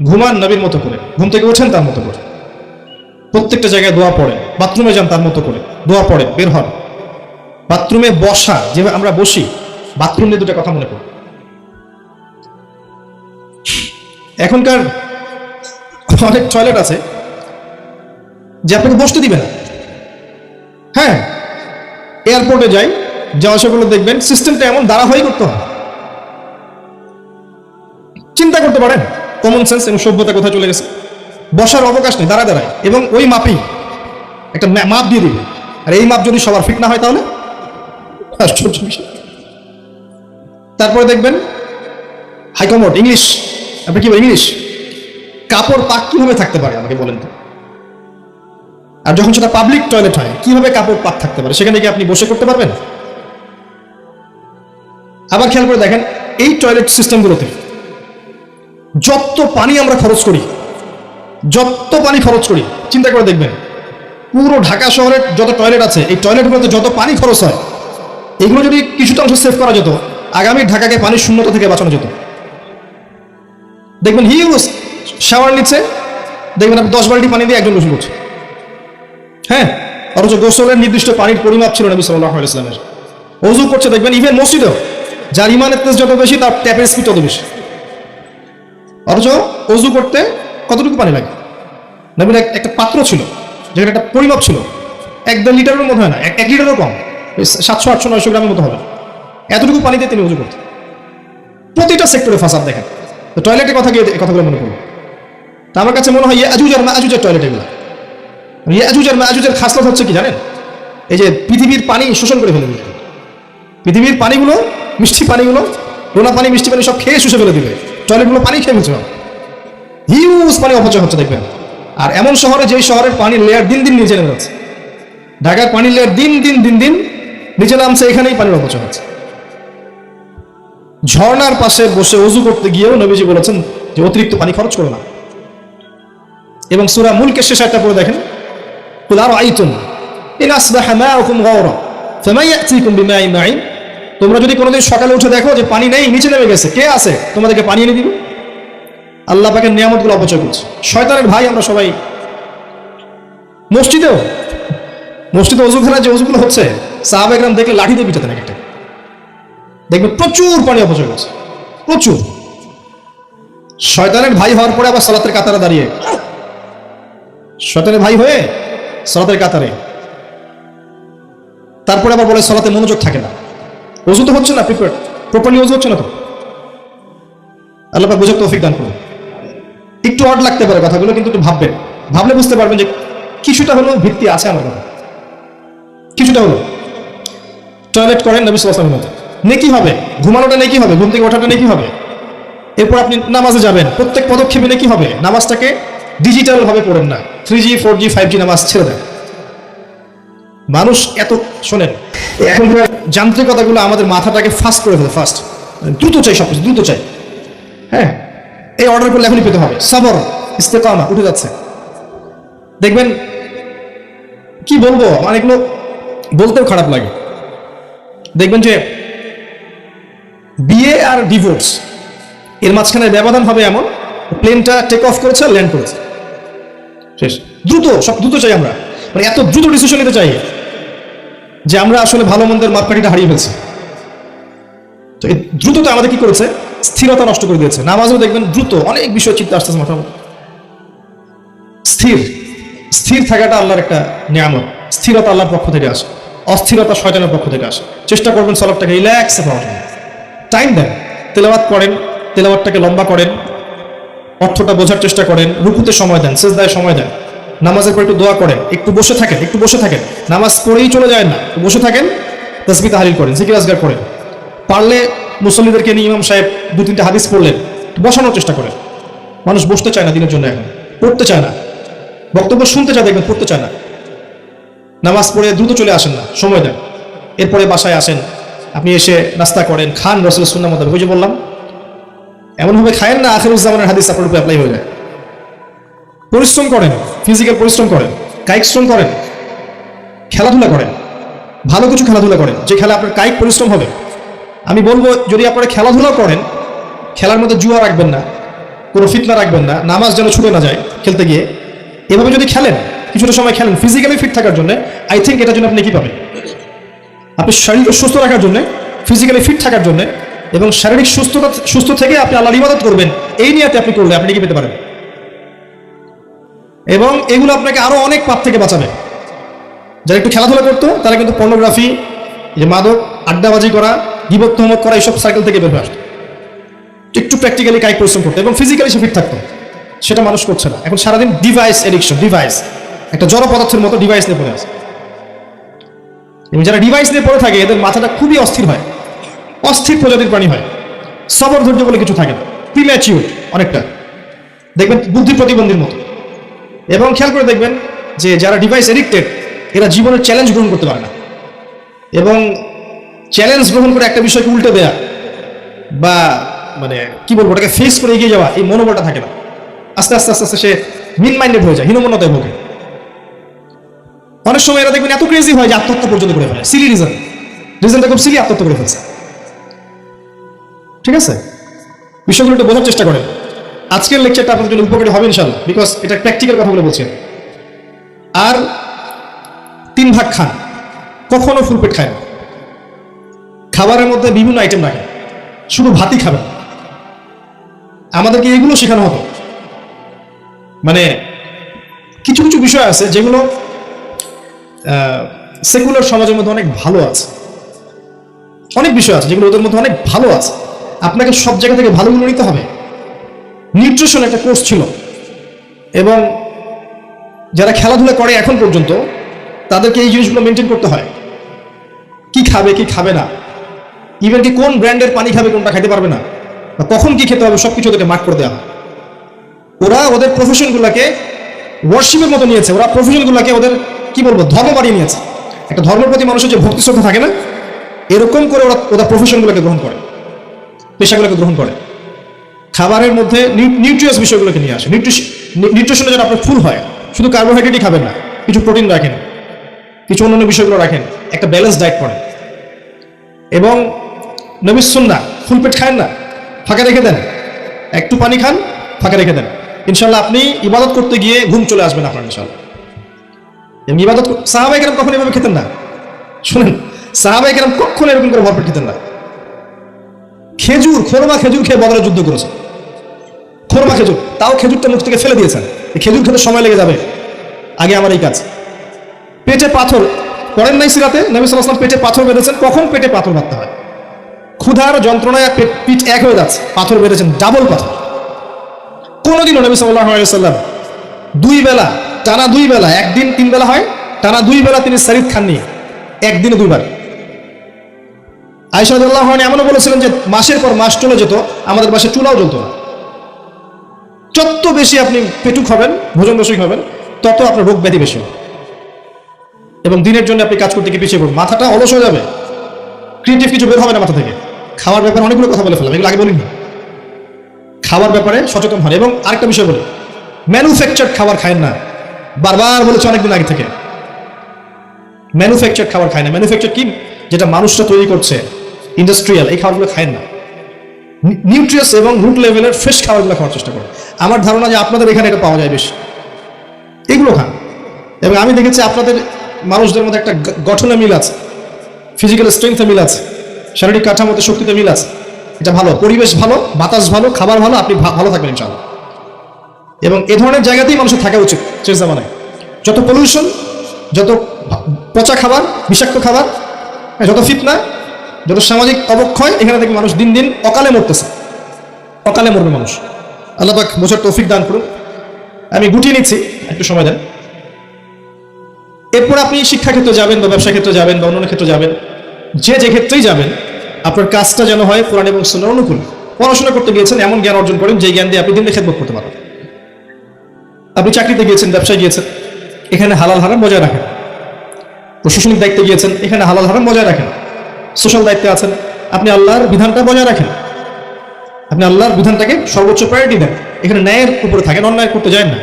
ঘুমান নবীর মতো করে। ঘুম থেকে ওঠেন তার মতো করে। প্রত্যেকটা জায়গায় দোয়া পড়ে, বাথরুমে যান তার মতো করে। দোয়া পড়ে, বের হন। বাথরুমে বসা যেভাবে আমরা বসি, বাথরুম নিয়ে দুটো কথা মনে করি এখনকার অনেক টয়লেট আছে, যে আপনাকে বসতে দিবে না। হ্যাঁ এয়ারপোর্টে যাই যাওয়া সেগুলো দেখবেন সিস্টেমটা এমন দাঁড়া হয়ে করতে হয় চিন্তা করতে পারেন। কমন সেন্স এবং সভ্যতা কোথায় চলে গেছে। বসার অবকাশ নেই দাঁড়া দাঁড়ায়। এবং ওই মাপেই একটা মাপ দিয়ে দিবে। আর এই মাপ যদি সবার ফিট না হয় তাহলে। তারপরে দেখবেন হাইকমোড, ইংলিশ। আপনি কি ইংলিশ? কাপড় পাক কীভাবে থাকতে পারে, আমাকে বলেন তো। আর যখন সেটা পাবলিক টয়লেট হয়, কীভাবে কাপড় পাক থাকতে পারে, সেখানে কি আপনি বসে করতে পারবেন? আবার খেয়াল করে দেখেন, এই টয়লেট সিস্টেমগুলোতে যত পানি আমরা খরচ করি, যত পানি খরচ করি, চিন্তা করে দেখবেন, পুরো ঢাকা শহরের যত টয়লেট আছে, এই টয়লেটগুলোতে যত পানি খরচ হয়, এগুলো যদি কিছুটা অংশ সেভ করা যেত, আগামী ঢাকাকে পানির শূন্যতা থেকে বাঁচানো যেত। দেখবেন হিউজ শাওয়ার নিচ্ছে, দেখবেন আপনি দশ বালতি পানি দিয়ে একজন গোসল করছে হ্যাঁ অথচ গোসলের নির্দিষ্ট পানির পরিমাপ ছিল নবী সাল্লাহ ইসলামের অজু করছে, দেখবেন ইভেন মসজিদেও, যার ইমানের তেজ যত বেশি, তার ট্যাপের স্পিড তত বেশি। অথচ অজু করতে কতটুকু পানি লাগে? নবীর একটা পাত্র ছিল, যেখানে একটা পরিমাপ ছিল। এক দেড় লিটারের মতো হয় না, এক এক লিটারও কম। সাতশো, আটশো, নয়শো গ্রামের মতো হবে। এতটুকু পানিতে তিনি অজু করতেন। প্রতিটা সেক্টরে ফাসাদ দেখেন। তো টয়লেটের কথা গিয়ে কথাগুলো মনে করব তা আমার কাছে মনে হয় ইয়ে আজুজ আর মা আজুজের টয়লেট এগুলো। ইয়ে আজুজ আর মা আজুজের খাসলত হচ্ছে কি জানেন? এই যে পৃথিবীর পানি শোষণ করে ফেলে দিবে পৃথিবীর পানিগুলো, মিষ্টি পানিগুলো লোনা পানি, মিষ্টি পানি সব খেয়ে শুষে ফেলে দিবে টয়লেটগুলো পানি খেয়ে ফেলছে হিউজ পানি অপচয় হচ্ছে, দেখবেন। আর এমন শহরে যে শহরের পানির লেয়ার দিন দিন নিচে নেমে যাচ্ছে। ঢাকার পানির লেয়ার দিন দিন দিন দিন নিচে নামছে, এখানেই পানির অপচয় হচ্ছে। ঝর্নার পাশে বসে উজু করতে গিয়েও নবীজি বলেছেন যে, অতিরিক্ত পানি খরচ করো না। এবং সুরা মূলকে শেষ একটা পরে দেখেন। কুলার আইতুন ইন আসবাহা মাউকুম গাওরা ফামা ইয়াতিকুম বিমাইন মাইন তোমরা যদি কোনোদিন সকালে উঠে দেখো যে পানি নেই, নিচে নেমে গেছে, কে আছে? তোমাদেরকে পানি এনে দিবে? আল্লাহ পাকের নিয়ামতগুলো অপচয় করছে। শয়তানের ভাই আমরা সবাই। মসজিদেও, মসজিদে অজুখানা যে অজুগুলো হচ্ছে সাহাবেগ্রাম দেখলে লাঠি দিয়ে পিটাতেন এক একটা। দেখবেন প্রচুর পানি অপচয় করছে। প্রচুর। শয়তানের ভাই হওয়ার পরে আবার সালাতের কাতারে দাঁড়িয়ে। শয়তানের ভাই হয়ে সালাতের কাতারে। তারপরে আবার বলে সালাতে মনোযোগ থাকে না। অজু তো হচ্ছে না প্রিপেয়ার প্রপারলি অজু হচ্ছে না তো? আল্লাহ বোঝার তৌফিক দান করুন। একটু অড লাগতে পারে কথাগুলো, কিন্তু একটু ভাববেন। ভাবলে বুঝতে পারবেন যে কিছুটা হলেও ভিত্তি আছে আমার কথা কিছুটা হলো টয়লেট করেন নবী সাল্লাল্লাহু আলাইহি নেকি হবে? ঘুমানোটা নেকি হবে? ঘুম থেকে ওঠাটা নেকি হবে? এরপর আপনি নামাজে যাবেন। প্রত্যেক পদক্ষেপে নেকি হবে? নামাজটাকে ডিজিটাল ভাবে পড়েন না। Three G four G five G নামাজ ছেড়ে দেন। মানুষ এত, শোনেন, এখনকার যান্ত্রিকতাগুলো আমাদের মাথাটাকে ফাস্ট করে ফেলে ফাস্ট দ্রুত চাই সব কিছু দ্রুত চাই। হ্যাঁ এই অর্ডার করলে এখনই পেতে হবে। সাবর, ইস্তেকামা, উঠে যাচ্ছে। দেখবেন, কি বলব আমার এগুলো বলতেও খারাপ লাগে। দেখবেন যে, বিয়ে আর ডিভোর্স এর মাঝখানে ব্যবধান হবে এমন প্লেনটা টেক অফ করেছে ল্যান্ড করেছে। শেষ। দ্রুত, সব দ্রুত চাই আমরা। মানে এত দ্রুত ডিসিশন নিতে চাই। যে আমরা আসলে ভালো মন্দের মাপকাঠিটা হারিয়ে ফেলছি। তো এই দ্রুততা আমাদের কি করেছে? স্থিরতা নষ্ট করে দিয়েছে। নামাজও দেখবেন দ্রুত অনেক বিষয় চিন্তা আসতেছে মাথার স্থির। স্থির থাকাটা আল্লাহর একটা নিয়ামত। স্থিরতা আল্লাহর পক্ষ থেকে আসে। অস্থিরতা শয়তানের পক্ষ থেকে আসে। চেষ্টা করবেন সলভটাকে রিল্যাক্সে পাওয়ার জন্য। টাইম দেন। তেলাওয়াত করেন। তেলাওয়াতটাকে লম্বা করেন। অর্থটা বোঝার চেষ্টা করেন। রুকুতে সময় দেন। সেজদায় সময় দেন। নামাজের পর একটু দোয়া করেন, একটু বসে থাকেন, একটু বসে থাকেন। নামাজ পড়েই চলে যায় না বসে থাকেন তসবি তাহারিল করেন, জিকির, আজগার করেন। পারলে মুসল্লিদেরকে নিয়ে ইমাম সাহেব দু, তিনটা হাদিস পড়লেন বসানোর চেষ্টা করেন। মানুষ বসতে চায় না দিনের জন্য এখন, পড়তে চায় না। বক্তব্য শুনতে চায়, দেখবেন পড়তে চায় না। নামাজ পড়ে দ্রুত চলে আসেন না, সময় দেন। এরপরে বাসায় আসেন, আপনি এসে নাস্তা করেন, খান রসুল সুন্না মতো ওই যে বললাম, এমনভাবে খায়েন না আখেরুজ্জামানের হাদিস আপনার উপরে অ্যাপ্লাই হয়ে যায়। পরিশ্রম করেন ফিজিক্যাল পরিশ্রম করেন কায়িক শ্রম করেন, খেলাধুলা করেন, ভালো কিছু খেলাধুলা করেন, যে খেলা আপনার কায়িক পরিশ্রম হবে। আমি বলব, যদি আপনারা খেলাধুলা করেন, খেলার মধ্যে জুয়া রাখবেন না, কোনো ফিতনা রাখবেন না, নামাজ যেন ছুটে না যায় খেলতে গিয়ে। এভাবে যদি খেলেন, কিছুটা সময় খেলেন ফিজিক্যালি ফিট থাকার জন্য আই থিঙ্ক এটার জন্য আপনি কি পাবেন? আপনি শারীরিক সুস্থ রাখার জন্য ফিজিক্যালি ফিট থাকার জন্য, এবং শারীরিক সুস্থতা, সুস্থ থেকে আপনি আল্লাহ ইবাদত করবেন, এই নিয়াতে আপনি করলে, আপনি কি পেতে পারেন? এবং এগুলো আপনাকে আরও অনেক পাপ থেকে বাঁচাবে। যারা একটু খেলাধুলা করতো, তারা কিন্তু পর্নোগ্রাফি যে মাদক, আড্ডাবাজি করা তহমত করা, এইসব সাইকেল থেকে বের আসতো। একটু প্র্যাকটিক্যালি কায়িক পরিশ্রম করতো এবং ফিজিক্যালি সে ফিট থাকতো। সেটা মানুষ করছে না। এখন সারাদিন ডিভাইস এডিকশন ডিভাইস একটা জড় পদার্থের মতো ডিভাইস নিয়ে পড়ে আছে। এবং যারা ডিভাইস নিয়ে পড়ে থাকে, এদের মাথাটা খুবই অস্থির হয়। অস্থির প্রজাতির প্রাণী হয়। সবর ধৈর্য বলে কিছু থাকে না। প্রিম্যাচিউর অনেকটা। দেখবেন বুদ্ধি প্রতিবন্ধীর মতো। এবং খেয়াল করে দেখবেন যে যারা ডিভাইস এডিক্টেড এরা জীবনের চ্যালেঞ্জ গ্রহণ করতে পারে না। এবং চ্যালেঞ্জ গ্রহণ করে একটা বিষয়কে উল্টে দেয়া বা মানে কি বলব, ওটাকে ফেস করে এগিয়ে যাওয়া, এই মনোবলটা থাকে না। আস্তে আস্তে আস্তে আস্তে সে মিন মাইন্ডেড হয়ে যায়, হীনমন্যতায় ভোগে। অনেক সময় এরা দেখবেন এত ক্রেজি হয় যে আত্মহত্যা পর্যন্ত করে ফেলে। সিলি রিজন রিজনটা খুব সিলি আত্মহত্যা করে ফেলছে। ঠিক আছে? বিষয়গুলো একটু বোঝার চেষ্টা করেন। আজকের লেকচারটা আপনাদের জন্য উপকারী হবে ইনশাল্লাহ বিকজ এটা প্র্যাকটিক্যাল কথাগুলো বলছি। আর তিন ভাগ খান, কখনো ফুল পেট খায় না। খাবারের মধ্যে বিভিন্ন আইটেম রাখেন, শুধু ভাতই খাবেন। আমাদেরকে এগুলো শেখানো হতো মানে কিছু কিছু বিষয় আছে যেগুলো সেকুলার সমাজের মধ্যে অনেক ভালো আছে। অনেক বিষয় আছে যেগুলো ওদের মধ্যে অনেক ভালো আছে। আপনাকে সব জায়গা থেকে ভালোগুলো নিতে হবে। নিউট্রিশন একটা কোর্স ছিল। এবং যারা খেলাধুলা করে এখন পর্যন্ত, তাদেরকে এই জিনিসগুলো মেনটেন করতে হয়। কি খাবে কি খাবে না? ইভেন কি কোন ব্র্যান্ডের পানি খাবে, কোনটা খাইতে পারবে না? বা কখন কি খেতে হবে সব কিছু ওদেরকে মার্ক করে দেওয়া হয়। ওরা ওদের প্রফেশনগুলোকে ওয়ার্শিপের মতো নিয়েছে। ওরা প্রফেশনগুলোকে ওদের, কি বলব, ধর্ম বাড়িয়ে নিয়েছে। একটা ধর্মের প্রতি মানুষের যে ভক্তি শ্রদ্ধা থাকে না, এরকম করে ওরা ওরা প্রফেশনগুলোকে গ্রহণ করে। পেশাগুলোকে গ্রহণ করে। খাবারের মধ্যে নিউট্রিয়াস বিষয়গুলোকে নিয়ে আসে। নিউট্রিশনে যেন আপনার ফুল হয়, শুধু কার্বোহাইড্রেটই খাবেন না, কিছু প্রোটিন রাখেন, কিছু অন্যান্য বিষয়গুলো রাখেন, একটা ব্যালেন্স ডায়েট করেন। এবং নবী সুন্না ফুল পেট খান না, ফাঁকা রেখে দেন। একটু পানি খান, ফাঁকা রেখে দেন। ইনশাল্লাহ আপনি ইবাদত করতে গিয়ে ঘুম চলে আসবেন আপনার ইনশাল্লাহ এবং ইবাদত সাহাবাই কেরাম কখন এভাবে খেতেন না। শুনেন সাহাবাই কেরাম কখন এরকম করে ভরপেট খেতেন না। খেজুর, খোরমা খেজুর খেয়ে বদলা যুদ্ধ করেছে। খোরমা খেজুর। তাও খেজুরটা মুখ থেকে ফেলে দিয়েছেন। খেজুর খেতে সময় লেগে যাবে। আগে আমার এই কাজ। পেটে পাথর। করেন নাই সিরাতে? নবী সাল্লাম পেটে পাথর বেঁধেছেন। কখন পেটে পাথর বাঁধতে হয়? ক্ষুধার যন্ত্রণায় পিঠ এক হয়ে যাচ্ছে। পাথর বেঁধেছেন। ডাবল পাথর। কোনোদিনও নবী দুই বেলা, টানা দুই বেলা, একদিন তিন বেলা হয়, টানা দুই বেলা তিনি সারিদ খাননি একদিনে দুইবার। আয়সাদুল্লাহ এমনও বলেছিলেন যে মাসের পর মাস চলে যেত, আমাদের বাসে চুলাও জ্বলতো না। যত বেশি আপনি পেটুক হবেন ভোজন রসিক হবেন, তত আপনার রোগ ব্যাধি বেশি এবং দিনের জন্য আপনি কাজ করতে গিয়ে পিছিয়ে পড়বেন মাথাটা অলস হয়ে যাবে। ক্রিয়েটিভ কিছু বের হবে না মাথা থেকে। খাওয়ার ব্যাপারে অনেকগুলো কথা বলে ফেলাম এগুলো আগে বলিনি। খাবার ব্যাপারে সচেতন হন। এবং আরেকটা বিষয় বলি ম্যানুফ্যাকচার খাবার খায় না। বারবার বলেছে অনেকদিন আগে থেকে। ম্যানুফ্যাকচার খাবার খায় না। ম্যানুফ্যাকচার কি? যেটা মানুষটা তৈরি করছে ইন্ডাস্ট্রিয়াল এই খাবারগুলো খায় না। নিউট্রিয়াস এবং রুট লেভেলের ফ্রেশ খাবারগুলো খাওয়ার চেষ্টা করে আমার ধারণা যে আপনাদের এখানে এটা পাওয়া যায় বেশি। এগুলো খান। এবং আমি দেখেছি আপনাদের মানুষদের মধ্যে একটা গঠনে মিল আছে। ফিজিক্যাল স্ট্রেংথে মিল আছে। শারীরিক কাঠামোতে শক্তিতে মিল আছে। এটা ভালো। পরিবেশ ভালো বাতাস ভালো খাবার ভালো আপনি ভালো থাকবেন ইনশাআল্লাহ। এবং এ ধরনের জায়গাতেই মানুষের থাকা উচিত শেষ জামানায়। যত পলিউশন যত পচা খাবার বিষাক্ত খাবার হ্যাঁ, যত ফিতনা যত সামাজিক অবক্ষয় এখানে থেকে মানুষ দিন দিন অকালে মরতেছে। অকালে মরবে মানুষ। আল্লাহ পাক বোঝার তৌফিক দান করুন। আমি গুটিয়ে নিচ্ছি, একটু সময় দেন। এরপর আপনি শিক্ষা ক্ষেত্রে যাবেন বা ব্যবসা ক্ষেত্রে যাবেন বা অন্য ক্ষেত্রে যাবেন, যে যে ক্ষেত্রেই যাবেন, আপনার কাজটা যেন হয় কোরআন এবং সুন্নার অনুকূল। পড়াশোনা করতে গিয়েছেন, এমন জ্ঞান অর্জন করেন যে জ্ঞান দিয়ে আপনি দিনকে খেদমত করতে পারেন আপনি চাকরিতে গিয়েছেন, ব্যবসায় গিয়েছেন, এখানে হালাল হারাম বজায় রাখেন। প্রশাসনিক দায়িত্বে গিয়েছেন, এখানে হালাল হারাম বজায় রাখেন। সোশ্যাল দায়িত্বে আছেন। আপনি আল্লাহর বিধানটা বজায় রাখেন। আপনি আল্লাহর বিধানটাকে সর্বোচ্চ প্রায়োরিটি দেন। এখানে ন্যায়ের উপরে থাকেন, অন্যায় করতে যায় না।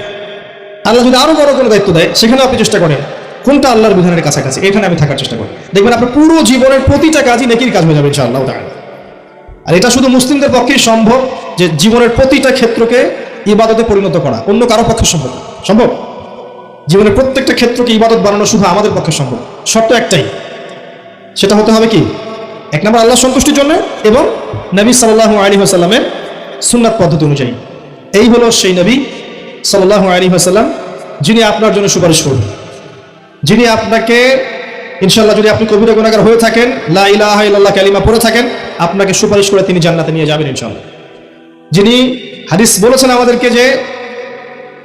আল্লাহ যদি আরও বড় কোনো দায়িত্ব দেয় সেখানে আপনি চেষ্টা করেন, কোনটা আল্লাহর বিধানের কাছাকাছি, এখানে আমি থাকার চেষ্টা করি। দেখবেন আপনার পুরো জীবনের প্রতিটা কাজই নেকির কাজ হয়ে যাবে, ইনশাআল্লাহ তাআলা। আর এটা শুধু মুসলিমদের পক্ষেই সম্ভব যে জীবনের প্রতিটা ক্ষেত্রকে ইবাদতে পরিণত করা। অন্য কারও পক্ষে সম্ভব সম্ভব? জীবনের প্রত্যেকটা ক্ষেত্রকে ইবাদত বানানো শুধু আমাদের পক্ষে সম্ভব। শর্ত একটাই সেটা হতে হবে কি? এক নম্বর আল্লাহ সন্তুষ্টির জন্য এবং নবী সাল্লাহ আলী হাসাল্লামের সুন্নাত পদ্ধতি অনুযায়ী। এই হলো সেই নবী সাল্লাহ আলী হাসাল্লাম যিনি আপনার জন্য সুপারিশ করবেন। যিনি আপনাকে ইনশাল্লাহ যদি আপনি কবিরা গুণাগার হয়ে থাকেন, লা কালিমা পড়ে থাকেন, আপনাকে সুপারিশ করে তিনি জান্নাতে নিয়ে যাবেন ইনশাল্লাহ যিনি হাদিস বলেছেন আমাদেরকে যে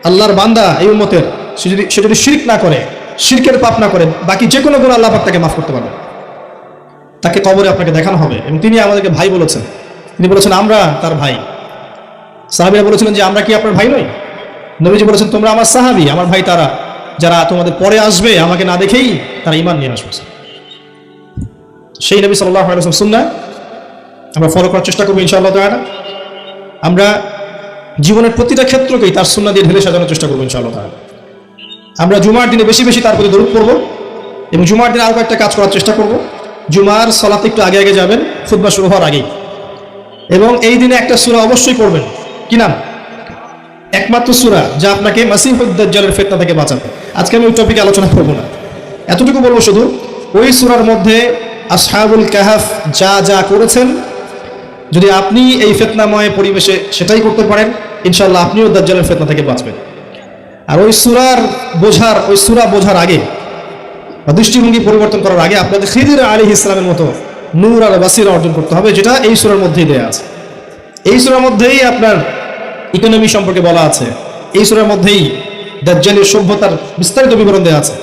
আল্লাহর বান্দা এই উম্মতের, সে যদি সে যদি শিরক না করে, শিরকের পাপ না করে বাকি যে কোনো গুণ আল্লাহ পাক তাকে মাফ করতে পারবে তাকে কবরে আপনাকে দেখানো হবে। এবং তিনি আমাদেরকে ভাই বলেছেন। তিনি বলেছেন, আমরা তার ভাই। সাহাবিরা বলেছিলেন যে, আমরা কি আপনার ভাই নই? নবীজি বলেছেন, তোমরা আমার সাহাবি, আমার ভাই তারা। যারা তোমাদের পরে আসবে, আমাকে না দেখেই তারা ইমান নিয়ে আসবে। সেই নবী সাল্লাহ আলাইসলাম সুন্না আমরা ফলো করার চেষ্টা করব ইনশাআল্লাহ তাআলা। আমরা জীবনের প্রতিটা ক্ষেত্রকেই তার সুন্না দিয়ে ঢেলে সাজানোর চেষ্টা করব ইনশাআল্লাহ আমরা জুমার দিনে বেশি বেশি তার প্রতি দরুদ করব এবং জুমার দিনে আরও একটা কাজ করার চেষ্টা করব। জুমার সলাতে একটু আগে আগে যাবেন, খুতবা শুরু হওয়ার আগেই। এবং এই দিনে একটা সুরা অবশ্যই পড়বেন। কি নাম? একমাত্র সুরা যা আপনাকে মাসিফুদ্দাজ্জালের ফেতনা থেকে বাঁচাবে। আজকে আমি ওই টপিকে আলোচনা করব না। এতটুকু বলব শুধু, ওই সুরার মধ্যে আসহাবুল কাহাফ যা যা করেছেন, যদি আপনি এই ফেতনাময় পরিবেশে সেটাই করতে পারেন ইনশাল্লাহ আপনিও দাজ্জালের ফেতনা থেকে বাঁচবেন। আর ওই সুরার বোঝার, ওই সুরা বোঝার আগে বা দৃষ্টিভঙ্গি পরিবর্তন করার আগে আপনাদের খিদির আলী ইসলামের মতো নূর আর বাসিরা অর্জন করতে হবে, যেটা এই সুরার মধ্যেই দেয়া আছে। এই সুরার মধ্যেই আপনার ইকোনমি সম্পর্কে বলা আছে। এই সুরার মধ্যেই দাজ্জালের সভ্যতার বিস্তারিত বিবরণ দেওয়া আছে।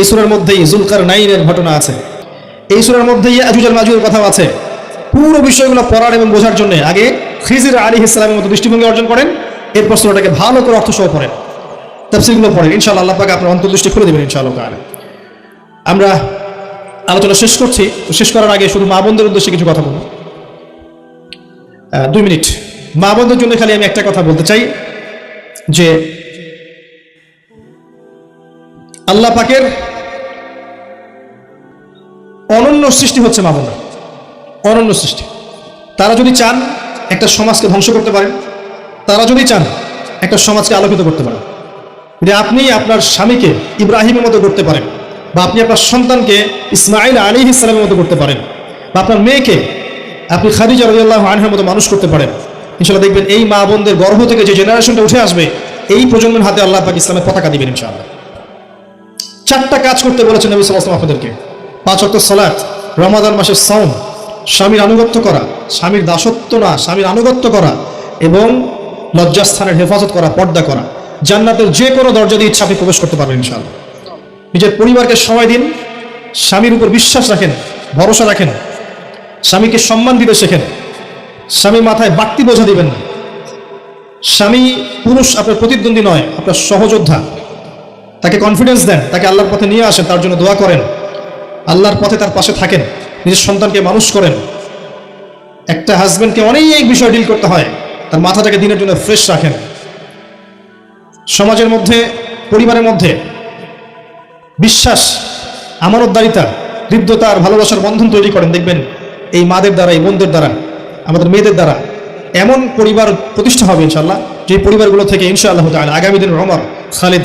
এই সুরার মধ্যেই জুলকার নাইনের ঘটনা আছে। এই সুরার মধ্যেই আজুজাল মাজুর কথাও আছে। পুরো বিষয়গুলো পড়ার এবং বোঝার জন্য আগে খিজির আলী ইসলামের মতো দৃষ্টিভঙ্গি অর্জন করেন, এরপর সুরাটাকে ভালো করে অর্থ সহ পড়েন। তাফসিরগুলো পড়েন। ইনশাআল্লাহ আল্লাহ পাক আপনার অন্তর্দৃষ্টি খুলে দেবেন ইনশাআল্লাহ আমরা আলোচনা শেষ করছি। শেষ করার আগে শুধু মা বোনদের উদ্দেশ্যে কিছু কথা বলব। দুই মিনিট। মা বোনদের জন্য খালি আমি একটা কথা বলতে চাই, যে আল্লাহ পাকের অনন্য সৃষ্টি হচ্ছে মা বোনরা। অনন্য সৃষ্টি। তারা যদি চান একটা সমাজকে ধ্বংস করতে পারেন, তারা যদি চান একটা সমাজকে আলোকিত করতে পারেন যদি আপনি আপনার স্বামীকে ইব্রাহিমের মতো করতে পারেন বা আপনি আপনার সন্তানকে ইসমাইল আলী ইসলামের মতো করতে পারেন, বা আপনার মেয়েকে আপনি খাদিজা রাদিয়াল্লাহু আনহার মতো মানুষ করতে পারেন, ইনশাআল্লাহ দেখবেন এই মা বোনদের গর্ভ থেকে যে জেনারেশনটা উঠে আসবে, এই প্রজন্মের হাতে আল্লাহ পাক ইসলামের পতাকা দিবেন ইনশাআল্লাহ। চারটা কাজ করতে বলেছেন নবী সাল্লাল্লাহু আপনাদেরকে। পাঁচ ওয়াক্ত সালাত, রমাদান মাসের সাওম, স্বামীর আনুগত্য করা, স্বামীর দাসত্ব না, স্বামীর আনুগত্য করা এবং লজ্জাস্থানের হেফাজত করা, পর্দা করা। জান্নাতের যে কোনো দরজা দিয়ে ইচ্ছা আপনি প্রবেশ করতে পারবেন ইনশাআল্লাহ। নিজের পরিবারকে সময় দিন, স্বামীর উপর বিশ্বাস রাখেন, ভরসা রাখেন, স্বামীকে সম্মান দিতে শেখেন স্বামীর মাথায় বাড়তি বোঝা দিবেন না। স্বামী পুরুষ আপনার প্রতিদ্বন্দ্বী নয়, আপনার সহযোদ্ধা। তাকে কনফিডেন্স দেন, তাকে আল্লাহর পথে নিয়ে আসেন, তার জন্য দোয়া করেন। আল্লাহর পথে তার পাশে থাকেন, নিজের সন্তানকে মানুষ করেন। একটা হাজবেন্ডকে অনেক বিষয় ডিল করতে হয়, তার মাথাটাকে দিনের জন্য ফ্রেশ রাখেন। সমাজের মধ্যে, পরিবারের মধ্যে বিশ্বাস, আমানতদারিতা হৃদ্যতা আর ভালোবাসার বন্ধন তৈরি করেন। দেখবেন, এই মাদের দ্বারা, এই বোনদের দ্বারা, আমাদের মেয়েদের দ্বারা এমন পরিবার প্রতিষ্ঠা হবে ইনশাল্লাহ যে পরিবারগুলো থেকে ইনশাআল্লাহ তাহলে আগামী দিন রমর খালিদ,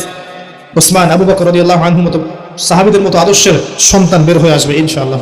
ওসমান, আবু বকর আল্লাহ আনহু মতো সাহাবিদের মতো আদর্শের সন্তান বের হয়ে আসবে ইনশাআল্লাহ।